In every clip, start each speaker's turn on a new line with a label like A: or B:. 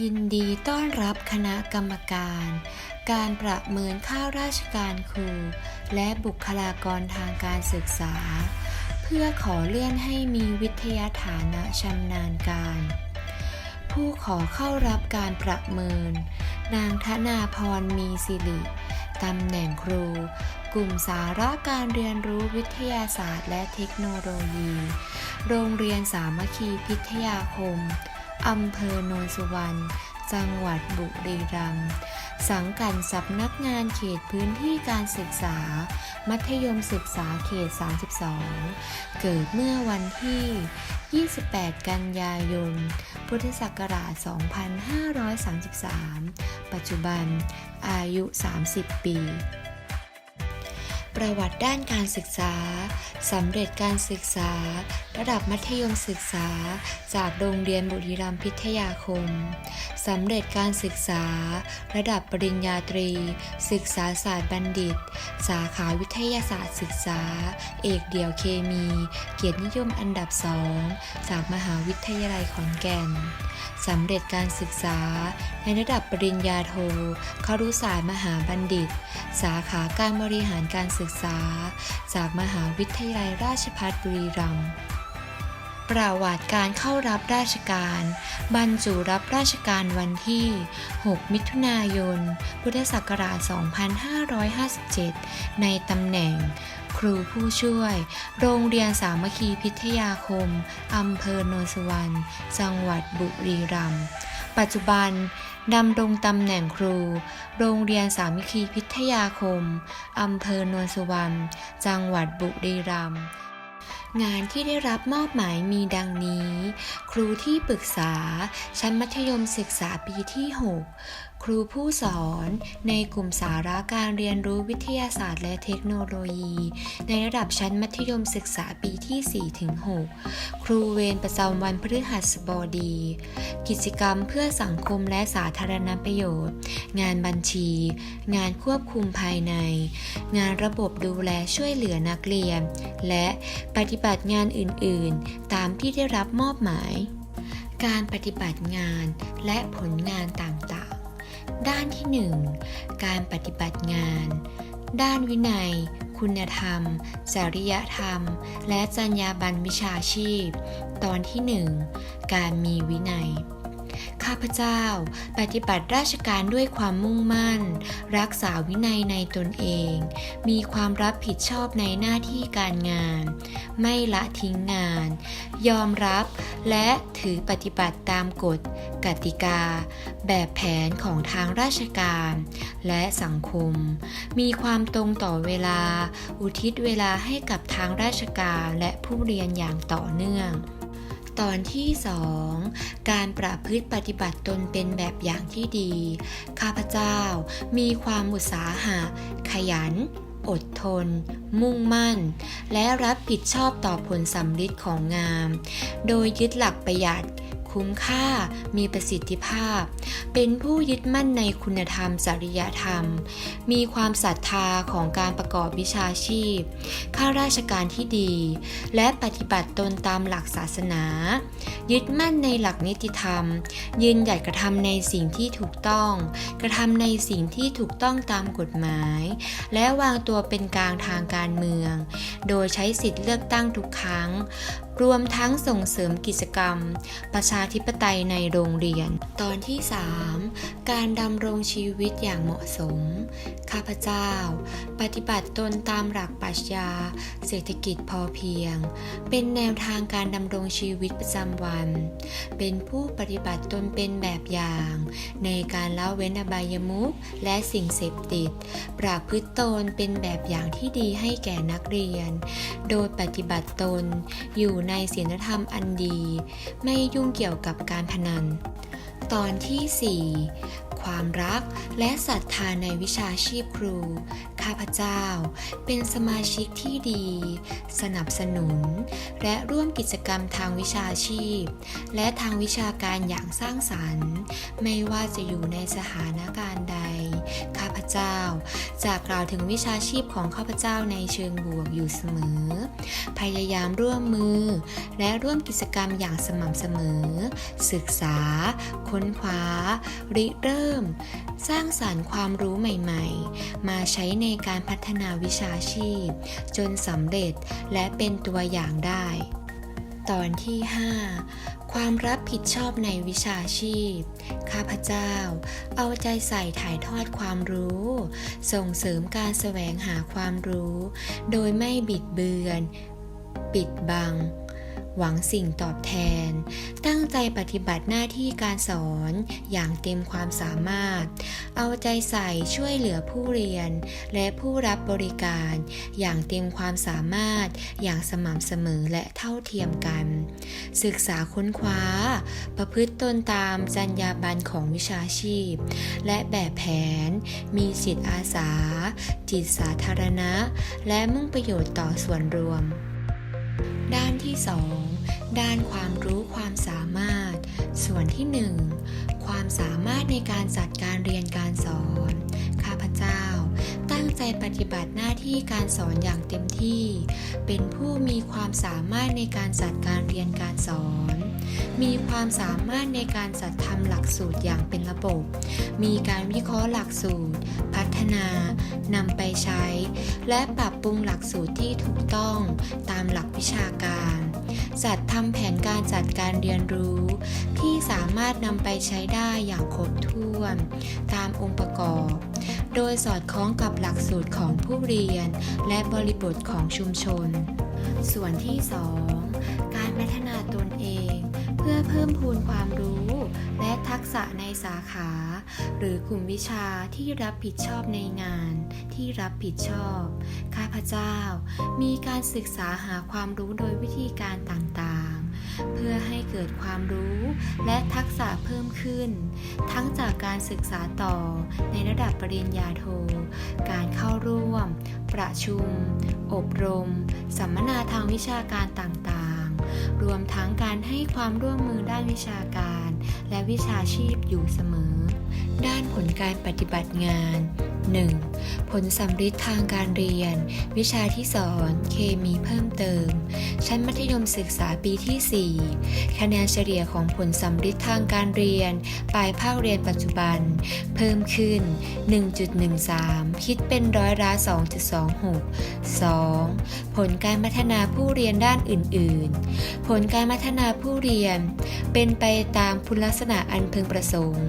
A: ยินดีต้อนรับคณะกรรมการ การประเมินข้าราชการครู และบุคลากรทางการศึกษา เพื่อขอเลื่อนให้มีวิทยาฐานะชำนาญการ ผู้ขอเข้ารับการประเมิน นางธนาพรมีสิริตำแหน่งครู กลุ่มสาระการเรียนรู้วิทยาศาสตร์และเทคโนโลยี โรงเรียนสามัคคีพิทยาคม อำเภอโนนสุวรรณ จังหวัดบุรีรัมย์ สังกัดสำนักงานเขตพื้นที่การศึกษา มัธยมศึกษาเขต 32 เกิดเมื่อวันที่ 28 กันยายน พุทธศักราช 2533 ปัจจุบันอายุ 30 ปี ประวัติด้านการศึกษา สำเร็จการศึกษา ระดับมัธยมศึกษา จากโรงเรียนบุรีรัมย์พิทยาคม สำเร็จการศึกษา ระดับปริญญาตรี ศึกษาศาสตร์บัณฑิต สาขาวิทยาศาสตร์ศึกษา เอกเดี่ยวเคมี เกียรตินิยมอันดับสองจากมหาวิทยาลัยขอนแก่นสำเร็จการศึกษา ในระดับปริญญาโทครุศาสตร์มหาบัณฑิต สาขาการบริหารการศึกษา จากมหาวิทยาลัยราชภัฏบุรีรัมย์ประวัติการเข้ารับราชการ บรรจุรับราชการวันที่ 6 มิถุนายน พุทธศักราช 2557 ในตำแหน่ง ครูผู้ช่วย โรงเรียนสามัคคีพิทยาคม อำเภอโนนสวรรณจังหวัดบุรีรัมย์ ปัจจุบันดำรงตำแหน่งครู โรงเรียนสามิคีพิทยาคม อำเภอโนนสุวรรณ จังหวัดบุรีรัมย์งานที่ได้รับมอบหมายมีดังนี้ ครูที่ปรึกษา ชั้นมัธยมศึกษาปีที่ 6 ครูผู้สอนในกลุ่มสาระการเรียนรู้วิทยาศาสตร์และเทคโนโลยี ในระดับชั้นมัธยมศึกษาปีที่ 4-6 ครูเวรประจำวันพฤหัสบดี กิจกรรมเพื่อสังคมและสาธารณประโยชน์ งานบัญชี งานควบคุมภายใน งานระบบดูแลช่วยเหลือนักเรียน และปฏิบัติงานอื่น ๆ ตามที่ได้รับมอบหมาย การปฏิบัติงานและผลงานต่างๆ ด้านที่ 1 การปฏิบัติงาน ด้านวินัย คุณธรรม จริยธรรม และจรรยาบรรณวิชาชีพ ตอนที่ 1 การมีวินัย ข้าพเจ้า ปฏิบัติราชการด้วยความมุ่งมั่น รักษาวินัยในตนเอง มีความรับผิดชอบในหน้าที่การงาน ไม่ละทิ้งงาน ยอมรับและถือปฏิบัติตามกฎ กติกา แบบแผนของทางราชการ และสังคม มีความตรงต่อเวลา อุทิศเวลาให้กับทางราชการและผู้เรียนอย่างต่อเนื่อง ตอนที่ 2 การประพฤติปฏิบัติตนเป็นแบบอย่างที่ดี ข้าพเจ้ามีความอุตสาหะ ขยันอดทน มุ่งมั่น และรับผิดชอบต่อผลสำลิดของงานโดยยึดหลักประหยัด คุ้มค่า มีประสิทธิภาพ เป็นผู้ยึดมั่นในคุณธรรมจริยธรรม มีความศรัทธาของการประกอบวิชาชีพ ข้าราชการที่ดี และปฏิบัติตนตามหลักศาสนา ยึดมั่นในหลักนิติธรรม ยืนหยัดกระทำในสิ่งที่ถูกต้อง กระทำในสิ่งที่ถูกต้องตามกฎหมาย และวางตัวเป็นกลางทางการเมือง โดยใช้สิทธิเลือกตั้งทุกครั้งรวมทั้งส่งเสริมกิจกรรม ประชาธิปไตยในโรงเรียน ตอนที่ 3 การดำรงชีวิตอย่างเหมาะสม ข้าพเจ้า ปฏิบัติตนตามหลักปรัชญา เศรษฐกิจพอเพียง เป็นแนวทางการดำรงชีวิตประจำวัน เป็นผู้ปฏิบัติตนเป็นแบบอย่าง ในการละเว้นอบายมุขและสิ่งเสพติด ประพฤติตนเป็นแบบอย่างที่ดีให้แก่นักเรียน โดยปฏิบัติตนอยู่ในในศีลธรรมอันดี ไม่ยุ่งเกี่ยวกับการพนัน ตอนที่ 4 ความรักและศรัทธาในวิชาชีพครู ข้าพเจ้า เป็นสมาชิกที่ดี สนับสนุน และร่วมกิจกรรมทางวิชาชีพ และทางวิชาการอย่างสร้างสรรค์ ไม่ว่าจะอยู่ในสถานการณ์ใดข้า เจ้า จะกล่าวถึงวิชาชีพของข้าพเจ้าในเชิงบวกอยู่เสมอ พยายามร่วมมือ และร่วมกิจกรรมอย่างสม่ำเสมอ ศึกษา ค้นคว้า ริเริ่ม สร้างสารรค์ความรู้ใหม่ๆ มาใช้ในการพัฒนาวิชาชีพ จนสำเร็จและเป็นตัวอย่างได้ ตอนที่ 5 ความรับผิดชอบในวิชาชีพ ข้าพเจ้า เอาใจใส่ถ่ายทอดความรู้ ส่งเสริมการแสวงหาความรู้ โดยไม่บิดเบือน ปิดบัง หวังสิ่งตอบแทน ตั้งใจปฏิบัติหน้าที่การสอนอย่างเต็มความสามารถ เอาใจใส่ช่วยเหลือผู้เรียน และผู้รับบริการ อย่างเต็มความสามารถ อย่างสม่ำเสมอและเท่าเทียมกัน ศึกษาค้นคว้า ประพฤติตนตามจรรยาบรรณของวิชาชีพ และแบบแผน มีจิตอาสา จิตสาธารณะ และมุ่งประโยชน์ต่อส่วนรวม ด้านที่ 2 ด้านความรู้ความสามารถ ส่วนที่ 1 ความสามารถในการจัดการเรียนการสอน ข้าพเจ้า ตั้งใจปฏิบัติหน้าที่การสอนอย่างเต็มที่ เป็นผู้มีความสามารถในการจัดการเรียนการสอน มีความสามารถในการจัดทำหลักสูตรอย่างเป็นระบบ มีการวิเคราะห์หลักสูตร พัฒนานำไปใช้ และปรับปรุงหลักสูตรที่ถูกต้องตามหลักวิชาการ จัดทำแผนการจัดการเรียนรู้ ที่สามารถนำไปใช้ได้อย่างครบถ้วน ตามองค์ประกอบ โดยสอดคล้องกับหลักสูตรของผู้เรียน และบริบทของชุมชน ส่วนที่ 2 การพัฒนาตนเอง พื่อเพิ่มพูนความรู้ และทักษะในสาขา หรือกลุ่มวิชาที่รับผิดชอบในงานที่รับผิดชอบ ข้าพเจ้า มีการศึกษาหาความรู้โดยวิธีการต่างๆ เพื่อให้เกิดความรู้และทักษะเพิ่มขึ้น ทั้งจากการศึกษาต่อในระดับปริญญาโท การเข้าร่วม ประชุม อบรม สัมมนาทางวิชาการต่างๆ รวมทั้งการให้ความร่วมมือด้านวิชาการ และวิชาชีพอยู่เสมอด้านผลการปฏิบัติงาน 1. ผลสำฤทธิ์ทางการเรียน วิชาที่สอน เคมีเพิ่มเติม ชั้นมัธยมศึกษาปีที่ 4 คะแนนเฉลี่ยของผลสำฤทธิ์ทางการเรียน ปลายภาคเรียนปัจจุบัน เพิ่มขึ้น 1.13 คิดเป็นร้อยละ2.26 2. ผลการพัฒนาผู้เรียนด้านอื่น ๆ ผลการพัฒนาผู้เรียน เป็นไปตามคุณลักษณะอันพึงประสงค์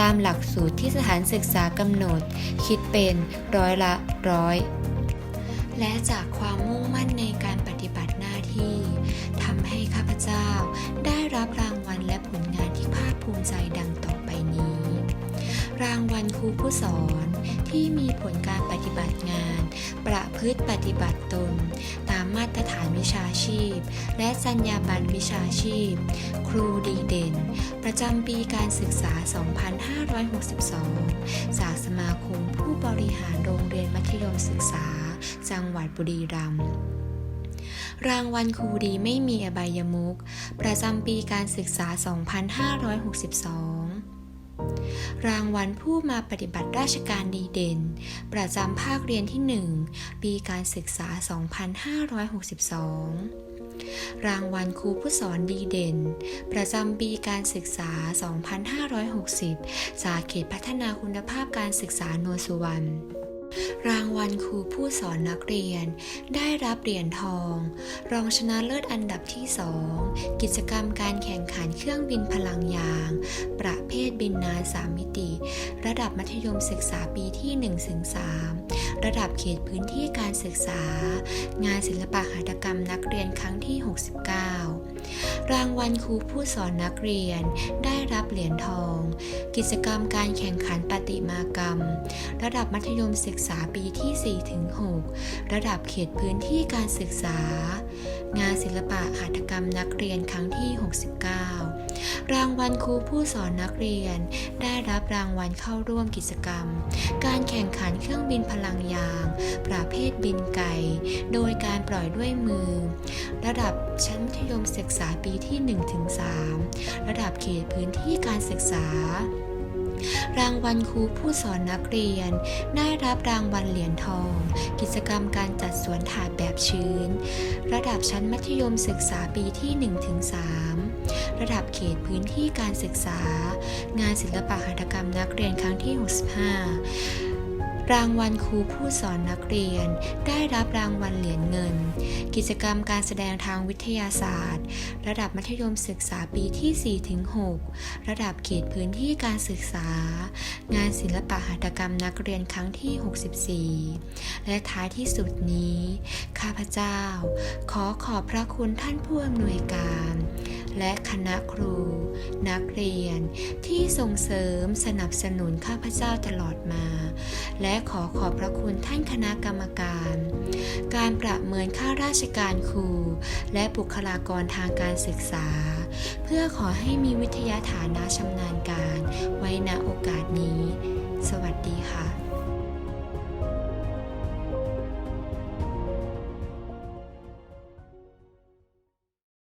A: ตามหลักสูตรที่สถานศึกษากำหนด คิดเป็นร้อยละร้อยและจากความมุ่งมั่นในการปฏิบัติหน้าที่ทำให้ข้าพเจ้าได้รับรางวัลและผลงานที่ภาคภูมิใจดังนี้ รางวัลครูผู้สอนที่มีผลการปฏิบัติงาน ประพฤติปฏิบัติตน ตามมาตรฐานวิชาชีพ และจรรยาบรรณวิชาชีพ ครูดีเด่น ประจำปีการศึกษา 2562 จากสมาคมผู้บริหารโรงเรียนมัธยมศึกษา จังหวัดบุรีรัมย์รางวัลครูดีไม่มีอบายมุขประจำปีการศึกษา 2562 รางวัลผู้มาปฏิบัติราชการดีเด่น ประจำภาคเรียนที่ 1 ปีการศึกษา 2562 รางวัลครูผู้สอนดีเด่น ประจำปีการศึกษา 2560 จากเขตพัฒนาคุณภาพการศึกษาโนนสุวรรณ รางวัลครูผู้สอนนักเรียน ได้รับเหรียญทอง รองชนะเลิศอันดับที่ 2 กิจกรรมการแข่งขันเครื่องบินพลังยาง ประเภทบินนานสามมิติ ระดับมัธยมศึกษาปีที่1ถึง3ระดับเขตพื้นที่การศึกษา งานศิลปะหัตถกรรมนักเรียนครั้งที่ 69 รางวัลครูผู้สอนนักเรียน ได้รับเหรียญทอง กิจกรรมการแข่งขันประติมากรรม ระดับมัธยมศึกษาปีที่ 4-6 ระดับเขตพื้นที่การศึกษา งานศิลปะหัตถกรรมนักเรียนครั้งที่ 69 รางวัลครูผู้สอนนักเรียน ได้รับรางวัลเข้าร่วมกิจกรรม การแข่งขันเครื่องบินพลังยาง ประเภทบินไก่ โดยการปล่อยด้วยมือ ระดับชั้นมัธยมศึกษาปีที่ 1-3 ระดับเขตพื้นที่การศึกษา รางวัลครูผู้สอนนักเรียน ได้รับรางวัลเหรียญทอง กิจกรรมการจัดสวนถาดแบบชื้น ระดับชั้นมัธยมศึกษาปีที่ 1-3 ระดับเขตพื้นที่การศึกษา งานศิลปะหัตถกรรมนักเรียนครั้งที่ 65 รางวัลครูผู้สอนนักเรียน ได้รับรางวัลเหรียญเงิน กิจกรรมการแสดงทางวิทยาศาสตร์ ระดับมัธยมศึกษาปีที่ 4-6 ระดับเขตพื้นที่การศึกษา งานศิลปะหัตถกรรมนักเรียนครั้งที่ 64 และท้ายที่สุดนี้ ข้าพเจ้า ขอขอบพระคุณท่านผู้อำนวยการ และคณะครู นักเรียน ที่ส่งเสริมสนับสนุนข้าพเจ้าตลอดมา และขอขอบพระคุณท่านคณะกรรมการ การประเมินค่าราชการครู และบุคลากรทางการศึกษา เพื่อขอให้มีวิทยาฐานะชำนาญการ ไว้ณโอกาสนี้ สวัสดีค่ะ